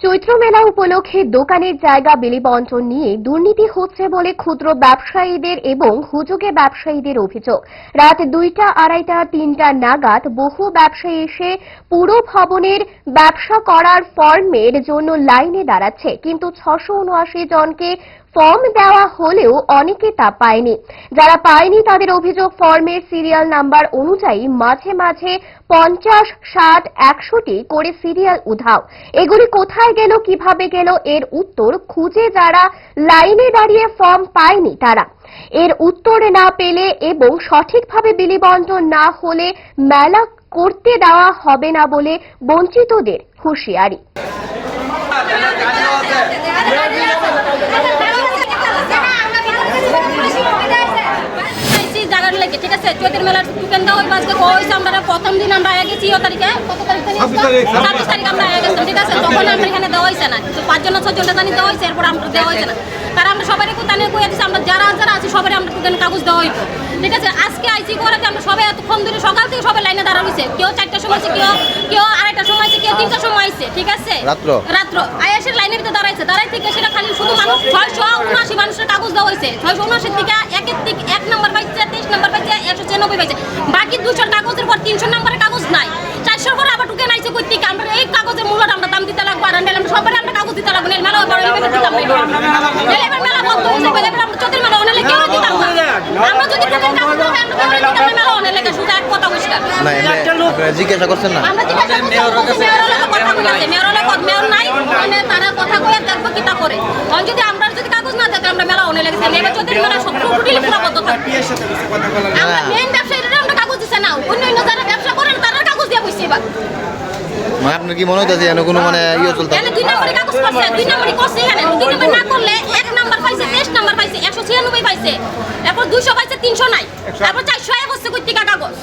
চৈত্র মেলা উপলক্ষে দোকানের জায়গা বিলি বন্টন নিয়ে দুর্নীতি হচ্ছে বলে ক্ষুদ্র ব্যবসায়ীদের এবং হুজুগে ব্যবসায়ীদের অভিযোগ। রাত দুইটা, আড়াইটা, তিনটা নাগাদ বহু ব্যবসায়ী এসে পুরো ভবনের ব্যবসা করার ফর্মের জন্য লাইনে দাঁড়াচ্ছে। কিন্তু ছশো জনকে ফর্ম দেওয়া হলেও অনেকে তা পায়নি। যারা পায়নি তাদের অভিযোগ ফর্মের সিরিয়াল নাম্বার অনুযায়ী মাঝে মাঝে পঞ্চাশ, ষাট, একশোটি করে সিরিয়াল উধাও। এগুলি কোথায় গেল, কীভাবে গেল, এর উত্তর খুঁজে যারা লাইনে দাঁড়িয়ে ফর্ম পায়নি তারা। এর উত্তর না পেলে এবং সঠিকভাবে বিলি না হলে মেলা করতে দেওয়া হবে না বলে বঞ্চিতদের হুঁশিয়ারি। লাগে ঠিক আছে? চৈতের মেলার দেওয়া হইব আজকে কইছে আমরা প্রথম দিন আমরা আগে গেছি ও তারিখে। কত তারিখ ছাব্বিশ তারিখ। আমরা আগে গেছিলাম ঠিক আছে? তখন আমরা এখানে দেওয়া হয়েছে না। তো পাঁচজন ছজন জানি দেওয়া হয়েছে এরপর আমরা দেওয়া হয়েছে না। তারা আমরা সবাই কোথায় কয়ে দিচ্ছি আমরা যারা যারা আছি সবাই আমরা টুকেন কাগজ দেওয়া হইব। ঠিক আছে? আজকে আইসি করে আমরা সবাই এতক্ষণ ধরে সকাল থেকে সবাই লাইনে দাঁড়া হয়েছে কেউ চারটার সময় আছে কেউ কেউ আড়াইটার সময় আছে কেউ তিনটার সময় আছে ঠিক আছে? রাত্র? রাত্র। আয়াসের লাইনের ভিতরে দাঁড়াইছে দাঁড়াই থেকে সেটা খালি শুধু মানুষ ছয়শো উনআশি মানুষের কাগজ দেওয়া হয়েছে ছয়শো উনআশি থেকে দিক এক নম্বর পাইছে তেইশ নম্বর পাইছে ছিয়ানব্বই পাইছে? বাকি দুশোর কাগজের পর তিনশো নম্বরের কাগজ নাই। চারশোর পর আবার টুকে নাইছে কই থেকে? আমরা এই কাগজের মূল্যটা আমরা দাম দিতে লাগবো আর আমরা সবাই আমরা কাগজ দিতে লাগবো। মেলা বড় এবার দিতাম এবার মেলা বন্ধ হয়ে যাবে এবার আমরা চোদ্দের মেলা অনেক কেউ দিতাম না। আমরা যদি কাগজ না আমরা কেউ দিতাম না। মেলা অনেক শুধু এক কথা পরিষ্কার না এমনি আপনারা জিজ্ঞাসা করছেন না? আমরা জিজ্ঞাসা করছি, মেয়রের লগে কথা কথা- মেয়র নাই, মানে তারা কথা কয়ে দেখব কি তা করে। যদি আমরা না থাকে, আমরা মেলা অনে লেগেছে। এবার যদি মেলা সব টোটালি পুরাবদ্ধ থাকে। আমরা main ব্যবসায়ীরা আমরা কাগজ দিছে না। অন্য অন্য যারা ব্যবসা করেন, তারা কাগজ দিয়ে বসছে এবার। মানে আপনার কি মনে হইতেছে কোনো মানে ইয়ে চলতে দুই নম্বরে কাগজ করছে, দুই নম্বরই করছে এখানে। দুই নম্বর না করলে এক নাম্বার পাইছে, তেইশ নাম্বার পাইছে, একশো ছিয়ানব্বই পাইছে। এরপর দুইশো পাইছে, তিনশো নাই। তারপর চারশো এক হচ্ছে কাগজ